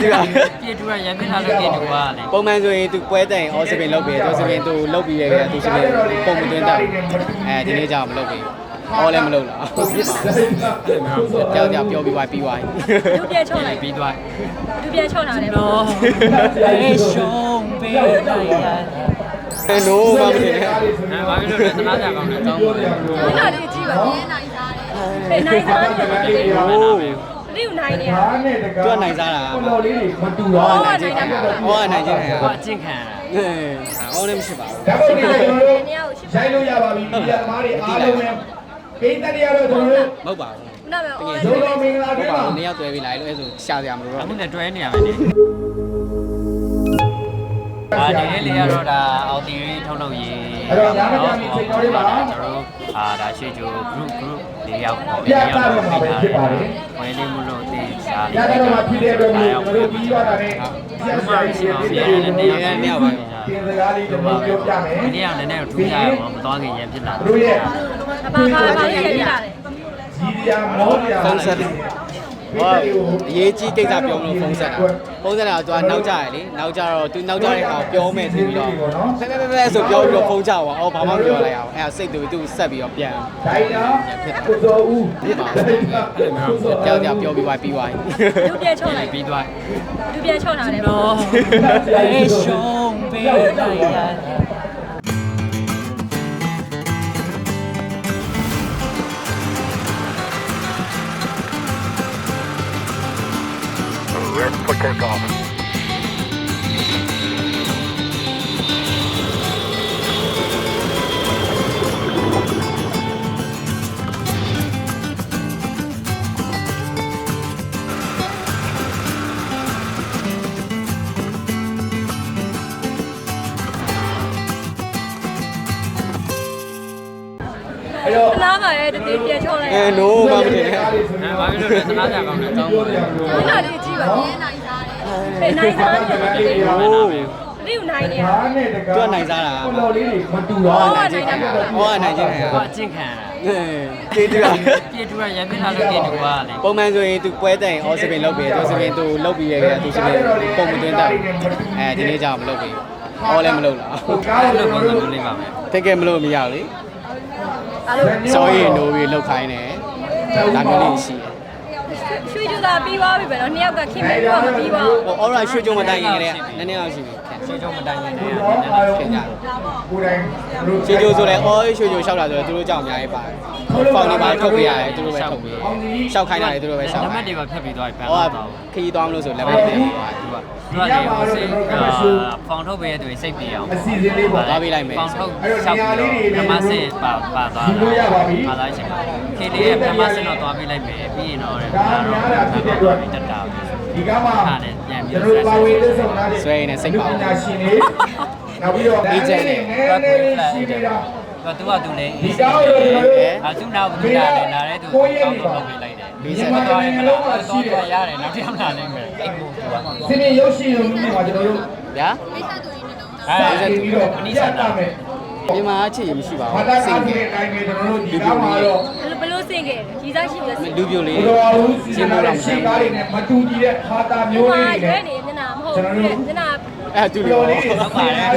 တူတာပြေတူရရမ်းပြလာလို့ပြေတူပါလေပုံမှန်ဆိုရင်သူပွဲတိုင်အော်စပင်လုပ်ပြီးသူစပင်သူလုပ်ပြီးရဲသူစပင်ပုံမသွင်းတော့အဲဒီနေ့ကျတော့မလုပ်ပြီးအော်လည်းမလုပ်လားကြောက်ကြောက်ပြောပြီးသွားပြီးသွားဒုပြဲချော့လိုက်ပြီးသွားဒုပြဲချော့လာတယ်တော့ရေရှုံးပေးလိုက်ရအဲနိုးမှမတင်နဲ့အဲဘာဖြစ်လို့လဲသနာကြကောင်းတယ်ကောင်းပါလေဒီနာလေးကြည့်ပါဘယ်နိုင်စားတယ်ဘယ်နိုင်စား တယ်ဟိုးဒီယူနိုင်နေရဒါနဲ့တကားသူကနိုင်စားတာ ကိုတော်လေးတွေမတူဟောတော့နိုင်ခြင်းခံဟောနိုင်ခြင်းခံဟိုအချင်းခံရတာအဲဟောလည်းမရှိပါဘူး ဓာတ်ပုံတွေကကျွန်တော်တို့နေရာကိုရှင်းရိုက်လို့ရပါပြီဒီကသမားတွေအားလုံးပဲပိတ်သက်ရတော့ကျွန်တော်တို့မဟုတ်ပါဘူးခုနကအော်ဇုံတော်မင်္ဂလာဟုတွင်တ်ပါမှာဘူးနေ့ရောက်တွေ့ပြီလားလို့အဲဆိုရှာစရာမလိုအခုတော့နဲ့တွဲနေရမယ်လေအာဒီလေးလေးကတော့ဒါအော်တီရေးထုတ်လုပ်ရေးကျွန်တော်တို့အာဒါရှေ့ကျိုး group group လေးယောက်ပေါ့လေးယောက်တော့ပြီးထားတယ်ဝယ်လေးမလို့တေးစားရတဲ့တော့ဖြစ်တဲ့အတွက်ကျွန်တော်တို့ပြီးသွားတာနဲ့ဒီမှာရှိအောင်ပြည့်နေနေရနေရပါပြင်စကားလေးကျွန်တော်ပြောပြမယ်ဒီနေ့ကလည်းလည်းထူးကြရအောင်မသွားခင်ရန်ဖြစ်လာသူတို့ရဲ့အပါပါပါလေးရရတယ်ကြီးရမောရဖုန်းဆက် ဟောအရေးကြီးကိစ္စပြောမလို့ဖုန်းဆက်တာဖုန်းဆက်တာကသူကနောက်ကြရလေနောက်ကြတော့သူနောက်ကြတဲ့ကောင်ပြောမယ်ဆိုပြီးတော့ဖဲဖဲဖဲဖဲဆိုပြောပြီးတော့ဖုန်းချသွားအော်ဘာမှမပြောလိုက်အောင်အဲ့ဒါစိတ်တူသူဆက်ပြီးတော့ပြန်ဒိုင်နာကိုစောဦးဖြစ်ပါကြောက်ကြောက်ပြောပြီးသွားပြီးသွားဒုပြဲချော့လိုက်ပြီးသွားဒုပြဲချော့လာတယ်တော့ရေရှုံးပေးလိုက်ရ We're ready for takeoff. အဲ့တော့ခနာပါရဲ့တတိပြဲချော့လိုက်အဲနိုးမှမတင်နဲ့အဲဘာဖြစ်လို့လဲသနာကြကောင်းတယ်ကောင်းပါလေဒီနာလေးကြည့်ပါဘယ်နိုင်စားတယ်ဘယ်နိုင်စားတယ်ဟိုးဒီယူနိုင်နေရဒါနဲ့တကားသူကနိုင်စားတာကိုတော်လေးတွေမတူတော့ဟောနိုင်ခြင်းခံဟောနိုင်ခြင်းခံဟိုအချင်းခံရတာအဲတေးတူတာပြေတူရရမ်းပြလာလို့ပြေတူပါလေပုံမှန်ဆိုရင်သူပွဲတိုင်အော်စပင်လုပ်ပြီးသူစပင်သူလုပ်ပြီးရဲသူစပင်ပုံမသွင်းတော့အဲဒီနေ့ကျတော့မလုပ်ပြီးအော်လည်းမလုပ်လားကားအဲ့လို့လိုပုံပုံစံစံမျိုးလေးပါမယ်တကယ်မလို့မရဘူးလေအဲ့လို စောရင်နိုးပြီးလောက်ခိုင်းတယ်ဒါမျိုးလေးရှိတယ်ရွှေကျူတာပြီးသွားပြီပဲနော်နှစ်ယောက်ကခင်မပြီးတော့မပြီးပါဘူးဟို aura ရွှေကြုံမတိုင်ခင်ကလေးနည်းနည်းအောင်ရှိပြီရှေ့ကျုံမတိုင်နေနေရတော့အာရုံခင်ဗျာ ကိုယ်တိုင်ရွှေကြုံဆိုလဲအော်ရွှေကြုံလျှောက်တာဆိုတော့သူတို့ကြောင့်အများကြီးပါတယ်ဖောင်နေပါထုတ်ပေးရတယ်သူတို့ပဲထုတ်ပေးလျှောက်ခိုင်းတာလေသူတို့ပဲလျှောက်လက်မှခိုတ်င်းတွေပါဖြတ်ပြီးသွားပြီဖန်ဟောတော့ခရီးသွားမလို့ဆိုလက်မပြန်ပြီးသွားတယ်သူကသူကလေဟိုစိတ်ဖောင်ထုတ်ပေးရတဲ့စိတ်ပြေအောင်အစီအစဉ်လေးပေါ့သွားပေးလိုက်မယ်ဖောင်ထုတ်ရှောက်ပြီးတော့ဓမ္မစင်ပါပါသွားတာပါသွားရှင်ခေလေးရဲ့ဓမ္မစင်တော့သွားပေးလိုက်မယ်ပြီးရင်တော့ဒါတော့တက်တာပဲဒီကမှဟာလည်းပြန်ပြီးကျွန်တော်ပါဝင်လက်ဆောင်ထားတဲ့ဆွဲရင်လည်းစိတ်ပါဘူးပညာရှင်တွေ နောက်ပြီးတော့အေဂျင့်တွေနည်းနည်းလေးရှိနေတာတော့သူကသူလည်းဒီကောင်းလို့ကျွန်တော်တို့အသူနောက်ဘူးလာတယ်လာတဲ့သူကောင်းတော့လုပ်ပေးလိုက်တယ်တော့ရတယ်မလားတော့တော့ရတယ်နောက်တစ်ယောက်လာနိုင်မယ်အိမ်ကိုသူကစနေရုပ်ရှင်ရုံမျိုးမှာကျွန်တော်တို့ဗျာအဲစာပြီးတော့ပြတ်တာမယ်မြန်မာအခြေမရှိပါဘာဘူးသာစိစာတ်ပြီးကတဲ့အတိုင်းပဲကျွန်တော်တို့ဒီကမှာတော့ဘယ်လိုစင်ခဲ့ကြီးစားရှိပြီးလူပြိုလေးဘုရားဦးစီစဉ်တဲ့ရှေ့ကားတွေနဲ့မတူကြည့်တဲ့ဟာတာမျိုးမှာလေးတွေရွေးနဲ့နေမျက်နှာမဟုတ်ဘူးမျက်နှာ အဲ့တူဒီလို့လိုလေးတွေဟုတ်ပါတယ်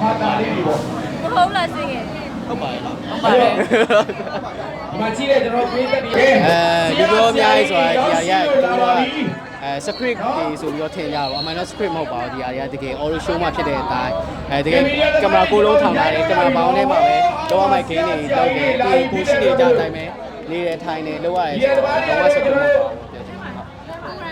ဟာတာလေးတွေပေါ့မဟုတ်လားစင်ခဲ့ဟုတ်ပါရဲ့လားဟုတ်ပါတယ်ဒီမှာကြည့်တဲ့ကျွန်တော်ပေးတဲ့ဒီအဲဒီလိုအများကြီးဆိုတာဒီအရာကအဲ script တွေဆိုပြီးတော့ထင်ကြပါဘူးအမှန်တော့ script မဟုတ်ပါဘူးဒီအရာတကယ် audio show မှာဖြစ်တဲ့အတိုင်းအဲတကယ်ကင်မရာကိုလုံးထောင်လာတယ်ကင်မရာဘောင်းထဲမှာပဲတော့အမိုက်ဂိမ်းတွေလုပ်တယ်ပြီးကိုရှိနေကြအတိုင်းပဲနေတယ်ထိုင်တယ်လောက်ရတယ်ဆိုတော့တော့ဆက်တော့မဟုတ်ပါဘူး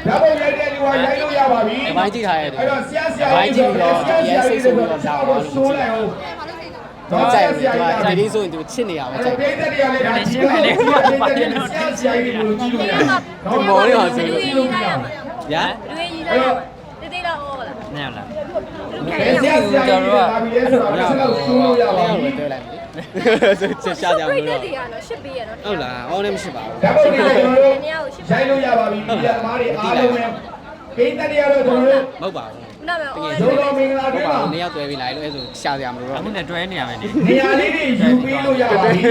ဓာတ်ပုံရိုက်တဲ့လူကရိုက်လို့ရပါပြီဘိုင်းကြည့်ထားရတယ်အဲ့တော့ဆရာဆရာဘိုင်းကြည့်ပြီးတော့ဒီရဲစိတ်ဆိုပြီးတော့လာပါလို့ကြည့်လိုက်အောင်တော့ကြိုက်တယ်သူကဒီလေးဆိုရင်သူချစ်နေရပါအဲ့ကြိုတော့က်ပြိတ္တတွေကလည်းဒါကြည့်မယ်လေဆရာဆရာကြီးကိုကြည့်လို့ရတယ်လူရေးရေးလိုက်ရမှာညာလူရေးရေးလိုက်ရမှာတေးသေးလားဟောလားနဲ့လားဆရာဆရာကြီးကဒါပြီးလဲဆိုတော့ဆက်လို့ဆိုးလို့ရပါပြီတွေ့လိုက် မယ်ဆိုရှာကြမလို့တော့တော့တေးရတော့ရှစ်ပေးရတော့ဟုတ်လားအောင်းလည်းမရှိပါဘူးဓာတ်ပုံတွေကျွန်တော်တို့နေရာကိုရှစ်ရိုက်လို့ရပါပြီဒီကမားတွေအားလုံးပဲပိတ်သက်တွေကတော့ကျွန်တော်တို့မဟုတ်ပါဘူးခုနကအော်ဇုံတော်မင်္ဂလာဟုတွတ်င်ပါမှာဘူးနေ့ရောက်တွေ့ပြီလားလို့အဲဆိုရှာစရာမလိုတော့အခုနဲ့တွဲနေရမယ်လေနေရာလေးတွေယူပြီးလို့ရပါပြီ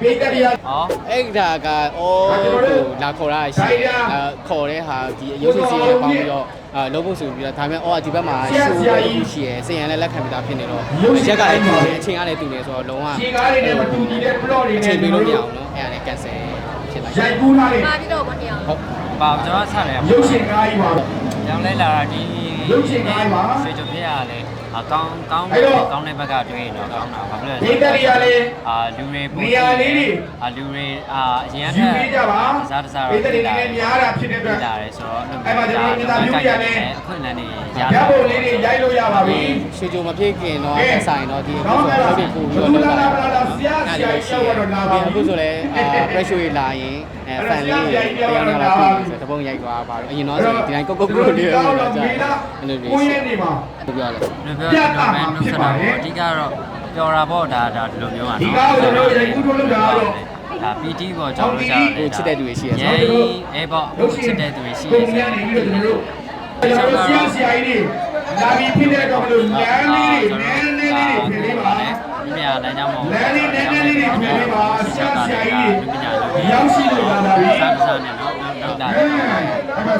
ပိတ်သက်တွေကဟောအဲ့ဒါကအော်ကိုလာခေါ်ရရှိအဲခေါ်တဲ့ဟာဒီရုပ်ရှင်စီးတွေပေါင်းပြီးတော့ အာလုပ်ဖို့ဆိုပြီးတော့ဒါပေမဲ့အော်ဒီဘက်မှာရှိုးပဲလို့ရှိရဲစင်ရန်လည်းလက်ခံပြီးသားဖြစ်နေတော့ရက်ကလည်းတူတယ်အချိန်ကလည်းတူနေဆိုတော့လုံးဝခြေကားတွေနဲ့မတူညီတဲ့ plot တွေအနဲ့ချိန်ပေးလို့မရအောင်နော်အဲ့ဒါလည်း cancel ဖြစ်လိုက်ရိုက်ကူးလာတဲ့မာပြီးတော့မနေအောင်ဟုတ်ပါကျွန်တော်ဆက်တယ်ရုပ်ရှင်ကားကြီးပါရောင်းလဲလာတာဒီရုပ်ရှင်ကားပါဆွေကြပြရလဲ အကောင်းကောင်းအဲ့တော့ကောင်းတဲ့ဘက်ကတွေ့ရင်တော့ကောင်းတာဘာဖြစ်လဲဒီတက်ရီရလေအာလူတွေပို့နေရာလေးတွေအာလူတွေအာအရင်ကယူပေးကြပါစားတစားဒီတက်ရီလေးများတာဖြစ်တဲ့အတွက်လာတယ်ဆိုတော့အဲ့မှာကျွန်တော်တို့ interview ရလဲအခွင့်အလမ်းတွေရဓာတ်ပုံလေးတွေရိုက်လို့ရပါပြီရွှေကြုံမဖြစ်ခင်တော့အဆိုင်တော့ဒီအခုကောင်းဆိုပါလားတော့ပို့ပြီးတော့လုပ်တာလာလာဆရာဆရာရောက်တော့လာပါအခုဆိုလည်းအာ pressure တွေလာရင်အဲ fan လေးတွေတရားနာလာပြီဆိုတပုံရိုက်သွားပါတော့အရင်တော့ဆိုဒီတိုင်းကုတ်ကုတ်ကုတ်လေးရောကြာအဲ့လိုလေးကိုရနေမှာပြောပြတယ်လူပြောတယ်နော်မယ်နှုတ်ဆက်တာပေါ့အဓိကတော့ပျော်တာပေါ့ဒါဒါဒီလိုမျိုးอ่ะဒီကားကိုကျွန်တော်ရိုက်ကူးထုတ်လုပ်တာကတော့ဒါ PT ပေါ့ကျွန်တော်တို့ကြားတယ်ကိုချစ်တဲ့သူတွေရှိရရဲဆိုအဲပေါ့ချစ်တဲ့သူတွေရှိပုံတယ်များနေပြီးတော့ကျွန်တော်တို့ကျွန်တော်တို့ဆရာဆရာကြီးတွေလာပြီးဖြစ်တဲ့တော့မလို့လမ်းလေးတွေနည်းနည်းလေးတွေဖြစ်နေပါဒီမြာလမ်းကြောင်းပေါ့လမ်းလေးနည်းနည်းလေးတွေဖြစ်နေပါဆရာဆရာကြီးဒီမြာတွေရောက်ရှိလို့လာပါပြီစားစားနဲ့နော်နောက်တာအဲ့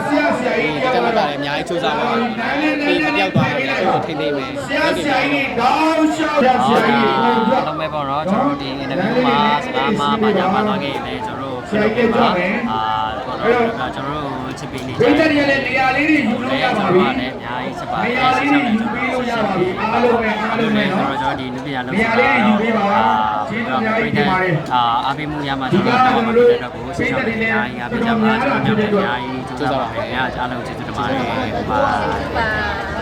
ဒါဆရာဆရာကြီးဒီတက်မတာလည်းအများကြီးစူးစမ်းပါပြီးမပြောက်သွားဘူးလည်းကိုထိမ့်သိမ့်မယ်ဆရာဆရာကြီးတောင်းလျှောက်ဆရာဆရာကြီးကိုတော့မဲ့ပေါ့နော်ကျွန်တော်တို့ဒီ interview မှာစကားမှာပါကြပါတော့ခဲ့ရင်လည်းကျွန်တော်တို့ဖြစ်လို့ပါအာကျွန်တော်တို့ ချစ်ပြီးနေဒိတ်တက်ရတဲ့နေရာလေးတွေယူလို့ရပါပြီလည်းအများကြီးစပါနေရာလေးတွေယူပြီးလို့ရပါပြီအားလုံးပဲအားလုံးပဲနော်ကျွန်တော်ဒီနုပြရလုံးနေရာလေးတွေယူပေးပါကျေးဇူးအများကြီးတင်ပါတယ်အာအပိမှုရမှာကျွန်တော်တော့မဖြစ်တဲ့တော့ကိုဆက်ဆောင်နေအများကြီးအားပေးကြပါကျွန်တော်တို့အများကြီးကျိုးစားပါမယ်အားလုံးကျေးဇူးတင်ပါတယ်ပါပါ